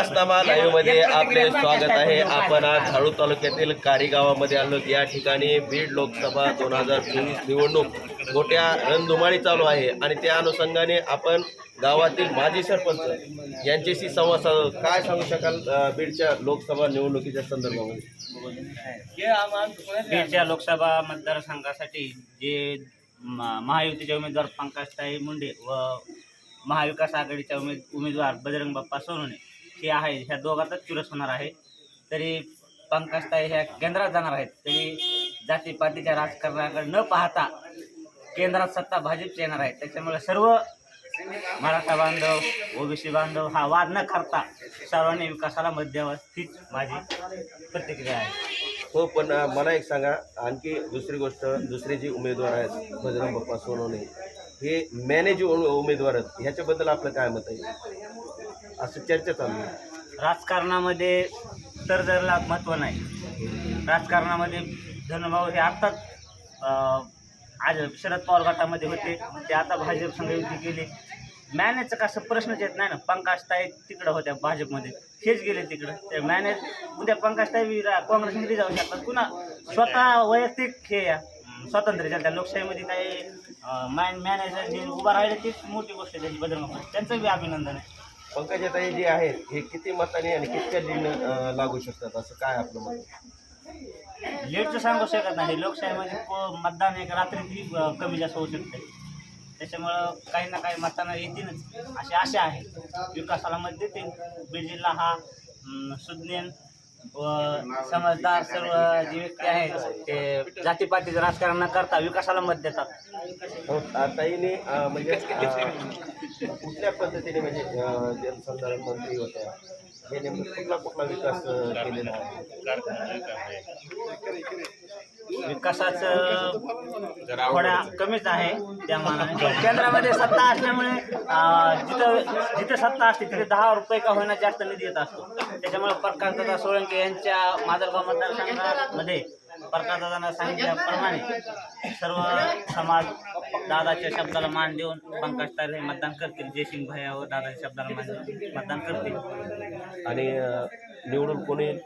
विकासनामा लाईव्हमध्ये आपले स्वागत आहे. आपण आज झाडू तालुक्यातील कारी गावामध्ये आलो या ठिकाणी बीड लोकसभा दोन हजार चोवीस निवडणूक मोठ्या रणधुमाळी चालू आहे. आणि त्या अनुषंगाने आपण गावातील माजी सरपंच यांच्याशी संवाद साधू काय सांगू शकाल बीडच्या लोकसभा निवडणुकीच्या संदर्भामध्ये? बीडच्या लोकसभा मतदारसंघासाठी जे महायुतीचे उमेदवार पंकजताई मुंडे व महाविकास आघाडीचे उमेद उमेदवार बजरंग बाप्पा सोनवणे हे आहे ह्या दोघातच चुरस होणार आहे. तरी पंकजताई ह्या केंद्रात जाणार आहेत. तरी जातीपातीच्या राजकारणाकडे न पाहता केंद्रात सत्ता भाजपची येणार आहे. त्याच्यामुळे सर्व मराठा बांधव ओबीसी बांधव हा वाद न करता सर्वांनी विकासाला मत द्यावं हीच माझी प्रतिक्रिया आहे. हो पण मला एक सांगा आणखी दुसरी गोष्ट दुसरे जे उमेदवार आहेत बजरंग बाप्पा सोनवणे हे मॅनेज उमेदवार आहेत ह्याच्याबद्दल आपलं काय मत आहे? असं चर्चा चालू आहे. राजकारणामध्ये जरला महत्त्व नाही. राजकारणामध्ये धनुभाऊ हे आत्ताच आज शरद पवार गटामध्ये होते. ते आता भाजप संघ युती गेले मॅनेजचं कसं प्रश्नच येत नाही ना. पंकजताई तिकडं होत्या भाजपमध्ये. हेच गेले तिकडं. ते मॅनेज उद्या पंकजताई बी रा- काँग्रेसमध्ये जाऊ शकतात. पुन्हा स्वतः वैयक्तिक हे या. स्वातंत्र्य त्या लोकशाहीमध्ये काही मॅन मॅनेजर जे उभा राहिले तीच मोठी गोष्ट आहे बदल त्यांचं बी अभिनंदन आहे. पंकजाताई जे आहेत हे किती मताने आणि कितक्या दिन लागू शकतात? असं काय आपलं मत? लेटचं सांगू शकत नाही. लोकशाहीमध्ये को- मतदान एक रात्री अ, कमी जास्त होऊ शकते. त्याच्यामुळं काही ना काही मतांना येतीलच. अशी आशा आहे. विकासाला मत देतील. बीड जिल्हा हा अं, सुज्ञान व समजदार सर्व जे व्यक्ती आहेत ते जातीपातीचं राजकारण न करता विकासाला मत देतात. हो, ताईने म्हणजे कुठल्या पद्धतीने म्हणजे जलसंधारण मंत्री होत्या? हे नेमकं कुठला कुठला विकास अं, केलेला आहे? विकासाचं थोड्या कमीच आहे त्या मानाने. केंद्रामध्ये सत्ता असल्यामुळे जिथं जिथं सत्ता असते तिथे दहा रुपये का होईना जास्त निधी येत असतो. त्याच्यामुळे प्रकाशदादा सोळंके यांच्या माजलगाव मतदारसंघामध्ये प्रकाशदादांना सांगितल्याप्रमाणे सर्व समाज दादाच्या शब्दाला मान देऊन पंकज तारे हे मतदान करतील. जयसिंग भैया व दादाच्या शब्दाला मान देऊन मतदान करतील. आणि निवडून कोणी येईल?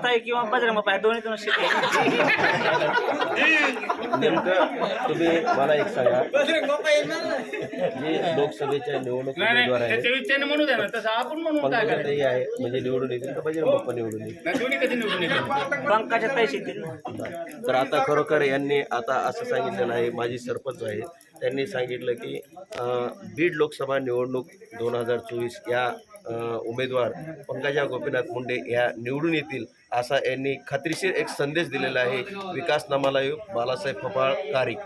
ताई किंवा बजरंग बाप्पा दोन्हीतून शिकले. नेमकं तुम्ही मला एक सांगा. जे लोकसभेच्या निवडणूक उमेदवार करायचं पंकजाताई आहे म्हणजे निवडून येतील तर बजरंग बाप्पा निवडून येईल दोन्ही पंकजा ताई तर आता खरोखर यांनी आता असं सांगितलेलं आहे माजी सरपंच आहेत त्यांनी सांगितलं की अं, बीड लोकसभा निवडणूक दोन हजार चोवीस या उमेदवार पंकजा गोपीनाथ मुंडे या निवडून येतील असा यांनी खात्रीशीर एक संदेश दिलेला आहे. विकासनामाला बालासाहेब फपाळ कारिक